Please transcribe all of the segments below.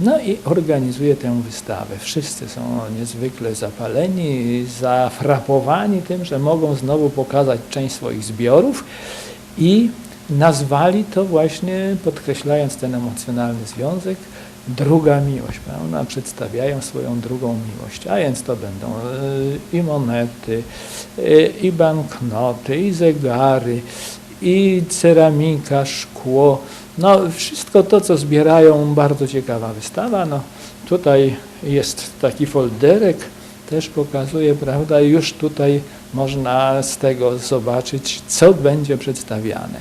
No i organizuje tę wystawę. Wszyscy są niezwykle zapaleni, zafrapowani tym, że mogą znowu pokazać część swoich zbiorów i nazwali to właśnie, podkreślając ten emocjonalny związek, druga miłość, prawda? Przedstawiają swoją drugą miłość, a więc to będą e, i monety, e, i banknoty, i zegary, i ceramika, szkło, no wszystko to, co zbierają, bardzo ciekawa wystawa, no tutaj jest taki folderek, też pokazuje, prawda, już tutaj można z tego zobaczyć, co będzie przedstawiane.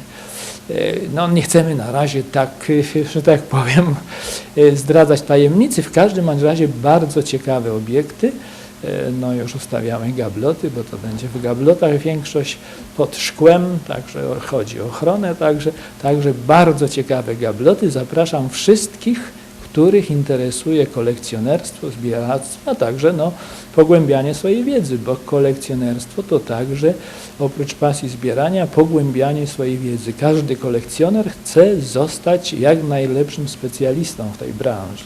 E, No, nie chcemy na razie tak, że tak powiem, e, zdradzać tajemnicy. W każdym razie bardzo ciekawe obiekty. E, No już ustawiamy gabloty, bo to będzie w gablotach większość pod szkłem, także chodzi o ochronę, także, także bardzo ciekawe gabloty. Zapraszam wszystkich, których interesuje kolekcjonerstwo, zbieractwo, a także no, pogłębianie swojej wiedzy, bo kolekcjonerstwo to także oprócz pasji zbierania, pogłębianie swojej wiedzy. Każdy kolekcjoner chce zostać jak najlepszym specjalistą w tej branży.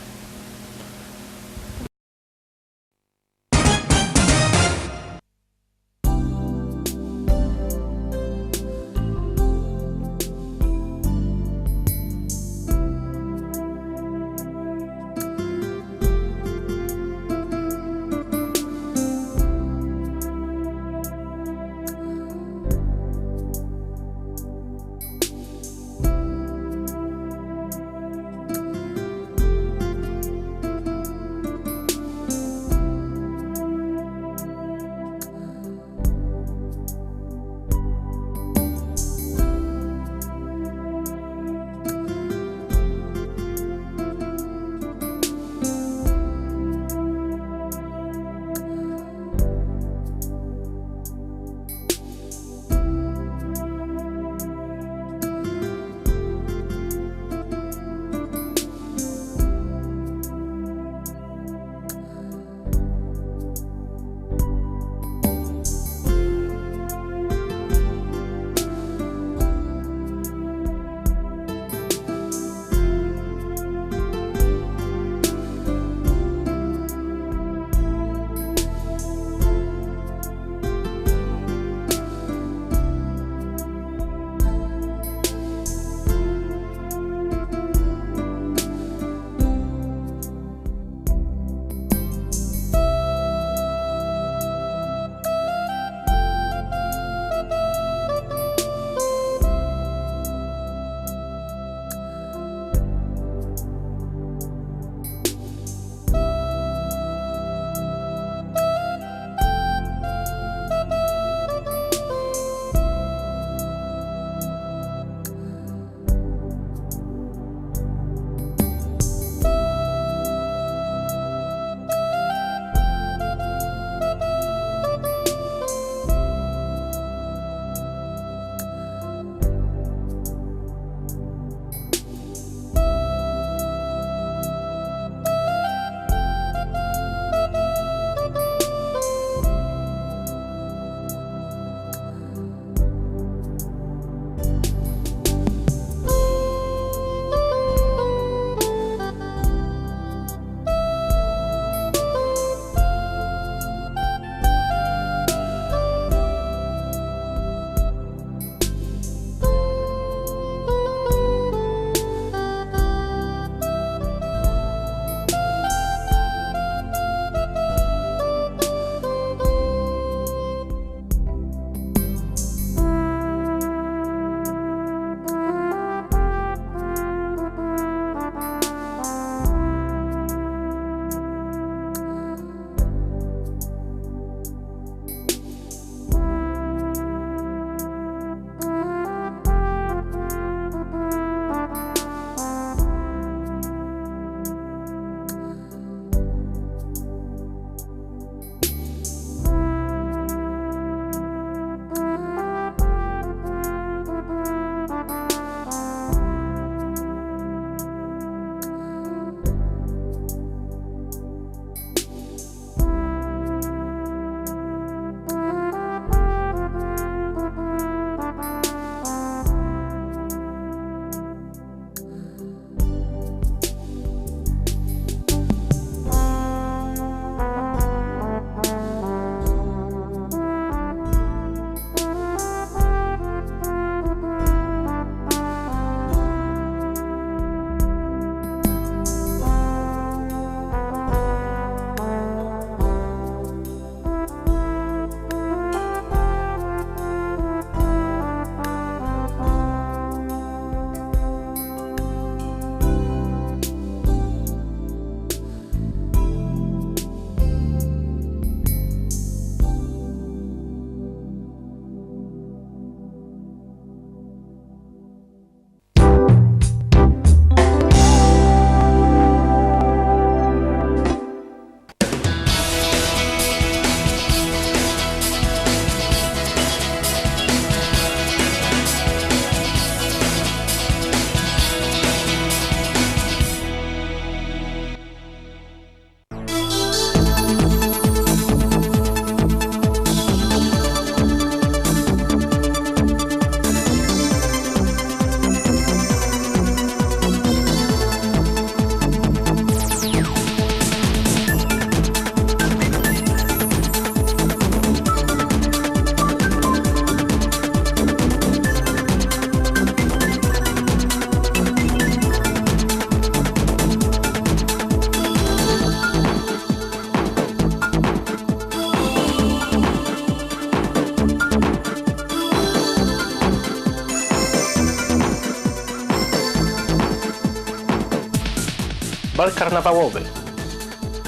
Karnawałowy.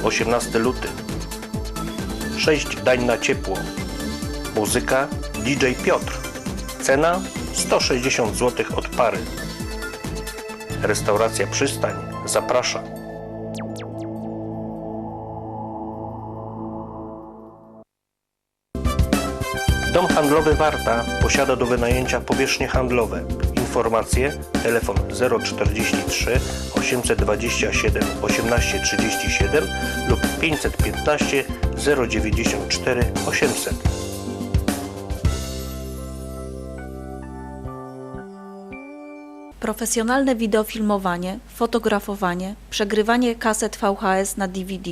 18 luty. 6 dań na ciepło. Muzyka DJ Piotr. Cena 160 zł od pary. Restauracja Przystań. Zaprasza Dom handlowy Warta posiada do wynajęcia powierzchnie handlowe. Informacje telefon 043 827 1837 lub 515 094 800. Profesjonalne wideofilmowanie, fotografowanie, przegrywanie kaset VHS na DVD.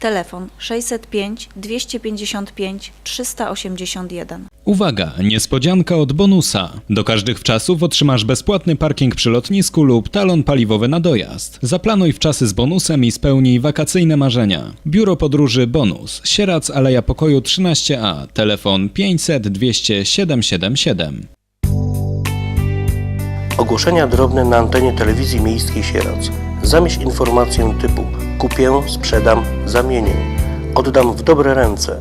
Telefon 605 255 381. Uwaga, niespodzianka od bonusa. Do każdych wczasów otrzymasz bezpłatny parking przy lotnisku lub talon paliwowy na dojazd. Zaplanuj w czasy z bonusem i spełnij wakacyjne marzenia. Biuro Podróży Bonus. Sierac Aleja Pokoju 13A. Telefon 500 200 777. Ogłoszenia drobne na antenie telewizji miejskiej Sieradz. Zamieść informację typu kupię, sprzedam, zamienię, oddam w dobre ręce,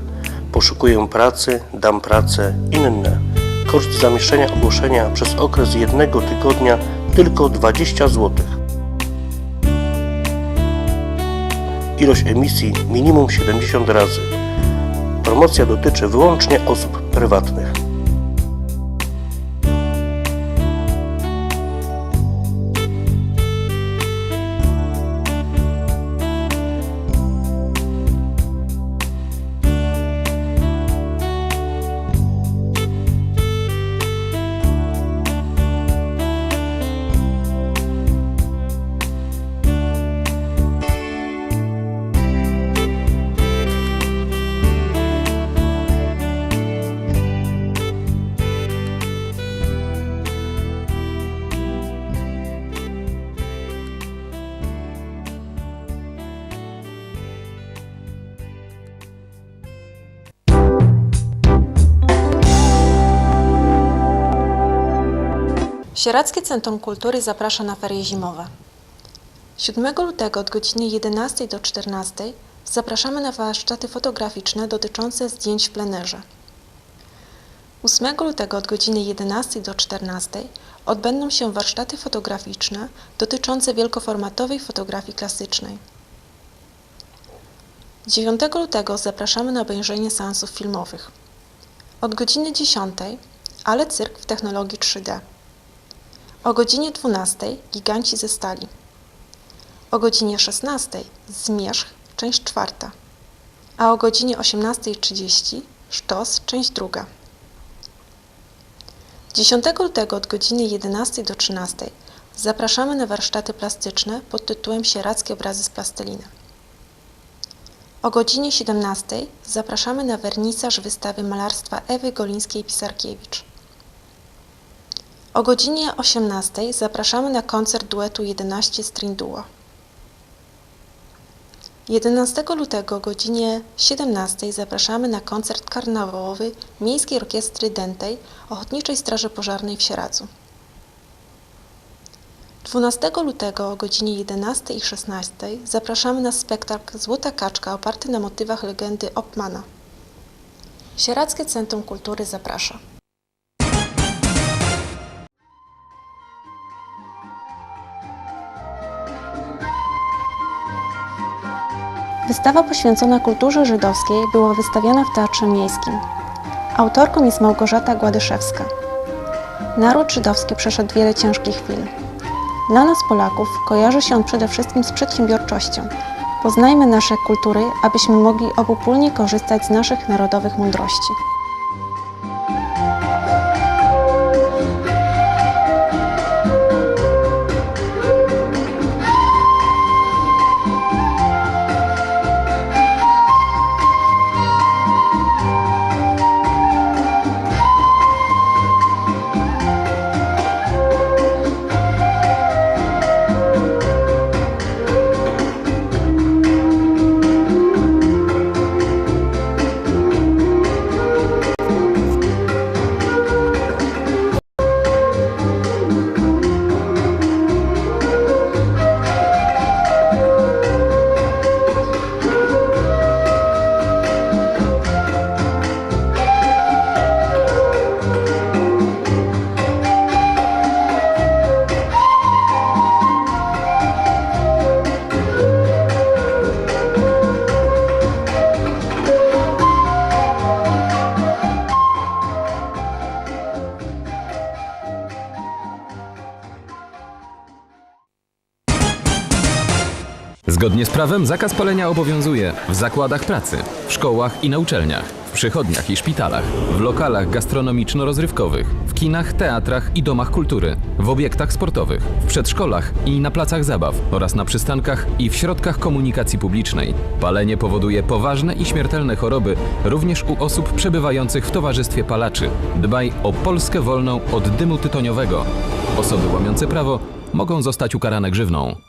poszukuję pracy, dam pracę, inne. Koszt zamieszczenia ogłoszenia przez okres jednego tygodnia tylko 20 zł. Ilość emisji minimum 70 razy. Promocja dotyczy wyłącznie osób prywatnych. Sieradzkie Centrum Kultury zaprasza na ferie zimowe. 7 lutego od godziny 11 do 14 zapraszamy na warsztaty fotograficzne dotyczące zdjęć w plenerze. 8 lutego od godziny 11 do 14 odbędą się warsztaty fotograficzne dotyczące wielkoformatowej fotografii klasycznej. 9 lutego zapraszamy na obejrzenie seansów filmowych. Od godziny 10 ale cyrk w technologii 3D. O godzinie 12 Giganci ze stali. O godzinie 16 Zmierzch, część czwarta. A o godzinie 18.30 Sztos, część druga. 10 lutego od godziny 11 do 13 zapraszamy na warsztaty plastyczne pod tytułem Sieradzkie obrazy z plasteliny. O godzinie 17 zapraszamy na wernisaż wystawy malarstwa Ewy Golińskiej-Pisarkiewicz. O godzinie 18 zapraszamy na koncert duetu 11 String Duo. 11 lutego o godzinie 17 zapraszamy na koncert karnawałowy Miejskiej Orkiestry Dętej Ochotniczej Straży Pożarnej w Sieradzu. 12 lutego o godzinie 11 i 16 zapraszamy na spektakl Złota Kaczka oparty na motywach legendy Opmana. Sieradzkie Centrum Kultury zaprasza. Wystawa poświęcona kulturze żydowskiej była wystawiana w Teatrze Miejskim. Autorką jest Małgorzata Gładyszewska. Naród żydowski przeszedł wiele ciężkich chwil. Dla nas Polaków kojarzy się on przede wszystkim z przedsiębiorczością. Poznajmy nasze kultury, abyśmy mogli obopólnie korzystać z naszych narodowych mądrości. Zgodnie z prawem zakaz palenia obowiązuje w zakładach pracy, w szkołach i na uczelniach, w przychodniach i szpitalach, w lokalach gastronomiczno-rozrywkowych, w kinach, teatrach i domach kultury, w obiektach sportowych, w przedszkolach i na placach zabaw oraz na przystankach i w środkach komunikacji publicznej. Palenie powoduje poważne i śmiertelne choroby również u osób przebywających w towarzystwie palaczy. Dbaj o Polskę wolną od dymu tytoniowego. Osoby łamiące prawo mogą zostać ukarane grzywną.